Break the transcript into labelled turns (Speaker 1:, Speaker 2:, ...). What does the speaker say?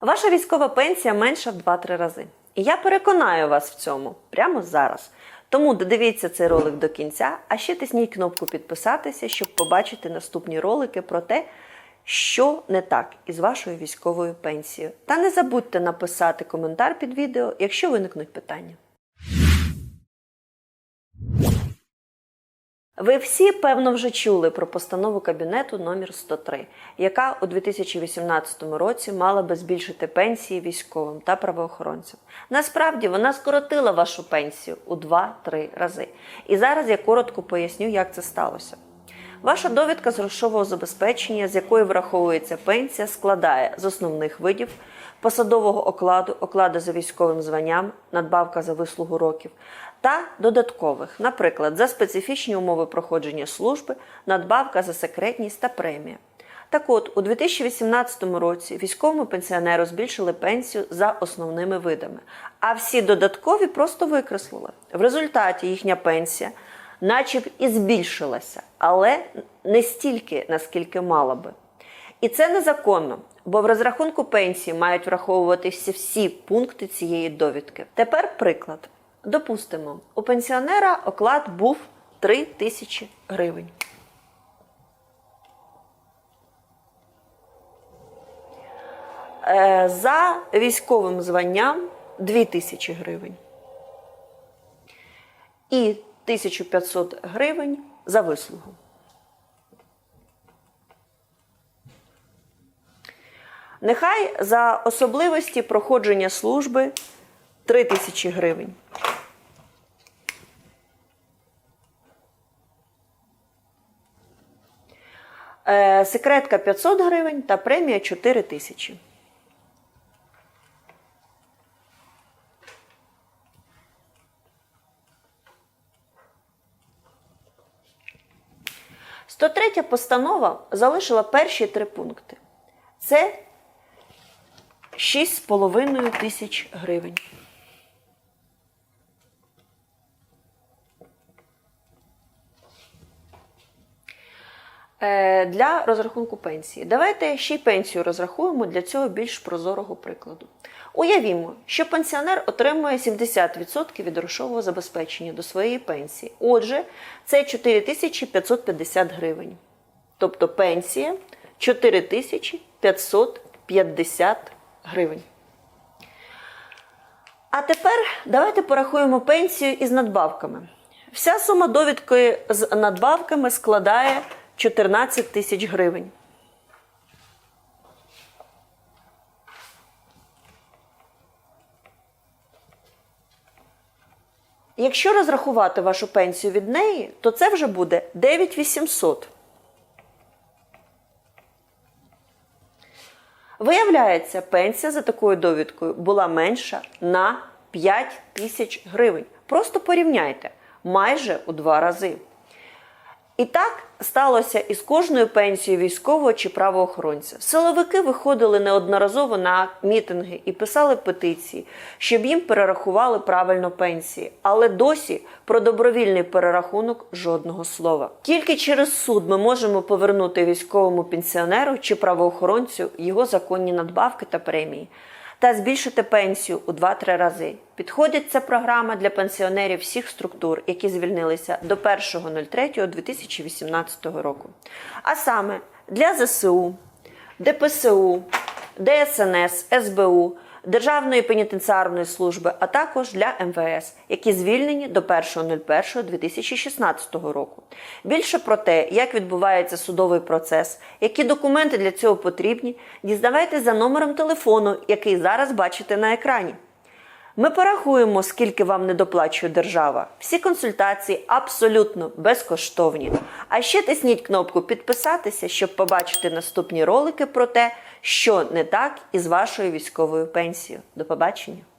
Speaker 1: Ваша військова пенсія менша в 2-3 рази. І я переконаю вас в цьому прямо зараз. Тому додивіться цей ролик до кінця, а ще тисніть кнопку підписатися, щоб побачити наступні ролики про те, що не так із вашою військовою пенсією. Та не забудьте написати коментар під відео, якщо виникнуть питання. Ви всі, певно, вже чули про постанову Кабінету номер 103, яка у 2018 році мала би збільшити пенсії військовим та правоохоронцям. Насправді вона скоротила вашу пенсію у 2-3 рази. І зараз я коротко поясню, як це сталося. Ваша довідка з грошового забезпечення, з якої враховується пенсія, складає з основних видів посадового окладу, окладу за військовим званням, надбавка за вислугу років та додаткових, наприклад, за специфічні умови проходження служби, надбавка за секретність та премія. Так от, у 2018 році військовому пенсіонеру збільшили пенсію за основними видами, а всі додаткові просто викреслили. В результаті їхня пенсія наче і збільшилася, але не стільки, наскільки мала би. І це незаконно, бо в розрахунку пенсії мають враховуватися всі пункти цієї довідки. Тепер приклад. Допустимо, у пенсіонера оклад був 3 тисячі гривень. Е, За військовим званням 2 тисячі гривень. І 1500 гривень за вислугу. Нехай за особливості проходження служби 3 тисячі гривень. Секретка 500 гривень та премія 4 тисячі. – 103 постанова залишила перші три пункти. Це 6,5 тисяч гривень. Для розрахунку пенсії. Давайте ще й пенсію розрахуємо для цього більш прозорого прикладу. Уявімо, що пенсіонер отримує 70% від грошового забезпечення до своєї пенсії. Отже, це 4550 гривень. Тобто пенсія 4550 гривень. А тепер давайте порахуємо пенсію із надбавками. Вся сума довідки з надбавками складає 14 тисяч гривень. Якщо розрахувати вашу пенсію від неї, то це вже буде 9800. Виявляється, пенсія за такою довідкою була менша на 5 тисяч гривень. Просто порівняйте майже у два рази. І так сталося із кожною пенсією військового чи правоохоронця. Силовики виходили неодноразово на мітинги і писали петиції, щоб їм перерахували правильно пенсії. Але досі про добровільний перерахунок жодного слова. Тільки через суд ми можемо повернути військовому пенсіонеру чи правоохоронцю його законні надбавки та премії. Та збільшити пенсію у 2-3 рази. Підходить ця програма для пенсіонерів всіх структур, які звільнилися до 1.03.2018 року. А саме для ЗСУ, ДПСУ, ДСНС, СБУ, Державної пенітенціарної служби, а також для МВС, які звільнені до 1.01.2016 року. Більше про те, як відбувається судовий процес, які документи для цього потрібні, дізнавайтеся за номером телефону, який зараз бачите на екрані. Ми порахуємо, скільки вам не доплачує держава. Всі консультації абсолютно безкоштовні. А ще тисніть кнопку підписатися, щоб побачити наступні ролики про те, що не так із вашою військовою пенсією. До побачення!